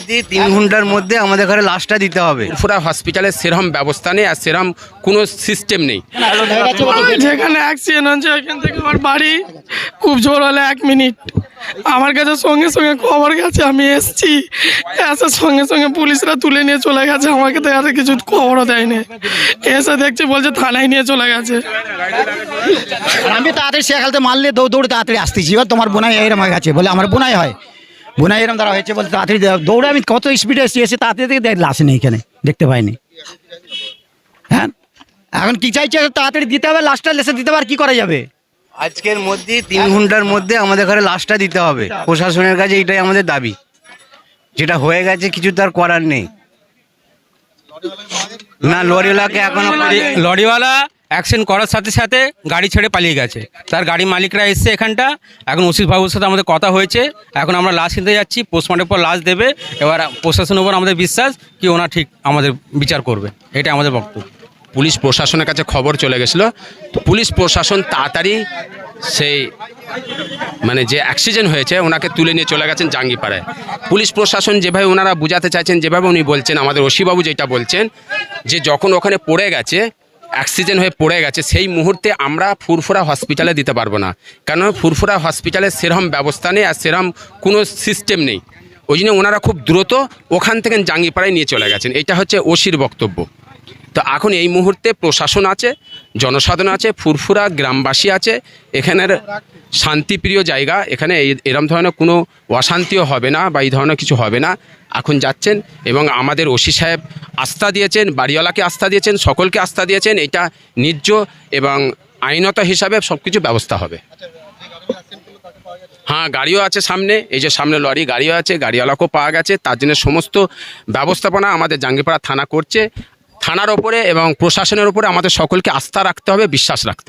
মধ্যে তিন ঘণ্টার মধ্যে আমাদের ঘরে লাশটা দিতে হবে। ফুরফুরা হসপিটালে সেরকম ব্যবস্থা নেই আর সেরকম কোনো সিস্টেম নেই। যেখানে অ্যাক্সিডেন্ট হচ্ছে ওইখান থেকে আমার বাড়ি খুব জোর হলে এক মিনিট। আমার কাছে সঙ্গে সঙ্গে খবর গেছে আমি এসছি। এসে সঙ্গে সঙ্গে পুলিশরা তুলে নিয়ে চলে গেছে আমাকে তো আর কিছু খবরও দেয়নি। এসে দেখছি বলছে থানায় নিয়ে চলে গেছে। আমি তাড়াতাড়ি শেখালতে মারলে দৌড় দৌড়ে তাড়াতাড়ি আসতেছি। এবার তোমার বোনাই এরম হয়ে গেছে বলে আমার বোনাই হয়। বোনাই এরম দ্বারা হয়েছে বলে তাড়াতাড়ি দৌড়ে আমি কত স্পিডে এসে এসে তাড়াতাড়ি লাশ নেই এখানে দেখতে পাইনি। হ্যাঁ? এখন কি চাইছে তাড়াতাড়ি দিতে হবে লাশটা লেসে দিতে হবে আর কি করা যাবে? আজকের মধ্যে তিন ঘণ্টার মধ্যে আমাদের ঘরে লাশটা দিতে হবে। প্রশাসনের কাছে এটাই আমাদের দাবি। যেটা হয়ে গেছে কিছু তার করার নেই। না লরিওয়ালাকে এখনও লরিওয়ালা অ্যাক্সিডেন্ট করার সাথে সাথে গাড়ি ছেড়ে পালিয়ে গেছে। তার গাড়ি মালিকরা এসছে এখানটা। এখন বাবুর সাথে আমাদের কথা হয়েছে। এখন আমরা লাশ কিনতে যাচ্ছি পোস্টমার্টের পর লাশ দেবে। এবার প্রশাসনের উপর আমাদের বিশ্বাস কি ওনা ঠিক আমাদের বিচার করবে। এটা আমাদের বক্তব্য। পুলিশ প্রশাসনের কাছে খবর চলে গেছিল। পুলিশ প্রশাসন তাড়াতাড়ি সেই মানে যে অ্যাক্সিডেন্ট হয়েছে, ওনাকে তুলে নিয়ে চলে গেছেন জাঙ্গিপাড়ায়। পুলিশ প্রশাসন যেভাবে ওনারা বুঝাতে চাইছেন, যেভাবে উনি বলছেন, আমাদের ওসিবাবু যেটা বলছেন, যে যখন ওখানে পড়ে গেছে অ্যাক্সিডেন্ট হয়ে পড়ে গেছে, সেই মুহূর্তে আমরা ফুরফুরা হসপিটালে দিতে পারব না। কেন ফুরফুরা হসপিটালে সেরকম ব্যবস্থা নেই আর সেরকম কোনো সিস্টেম নেই। ওই জন্য ওনারা খুব দ্রুত ওখান থেকে জাঙ্গিপাড়ায় নিয়ে চলে গেছেন। এটা হচ্ছে ওসির বক্তব্য। তো এখন এই মুহূর্তে প্রশাসন আছে, জনসাধারণ আছে, ফুরফুরা গ্রামবাসী আছে, এখানের শান্তিপ্রিয় জায়গা, এখানে এরম ধরনের কোনো অশান্তিও হবে না বা এই ধরনের কিছু হবে না। এখন যাচ্ছেন এবং আমাদের ওসি সাহেব আস্থা দিয়েছেন, বাড়িওয়ালাকে আস্থা দিয়েছেন, সকলকে আস্থা দিয়েছেন, এটা নির্জ এবং আইনত হিসাবে সব কিছু ব্যবস্থা হবে। হ্যাঁ গাড়িও আছে সামনে, এই যে সামনে লরি, গাড়িও আছে, গাড়িওয়ালাকেও পাওয়া গেছে, তার জন্য সমস্ত ব্যবস্থাপনা আমাদের জাঙ্গিপাড়া থানা করছে। থানার ওপরে এবং প্রশাসনের ওপরে আমাদের সকলকে আস্থা রাখতে হবে, বিশ্বাস রাখতে হবে।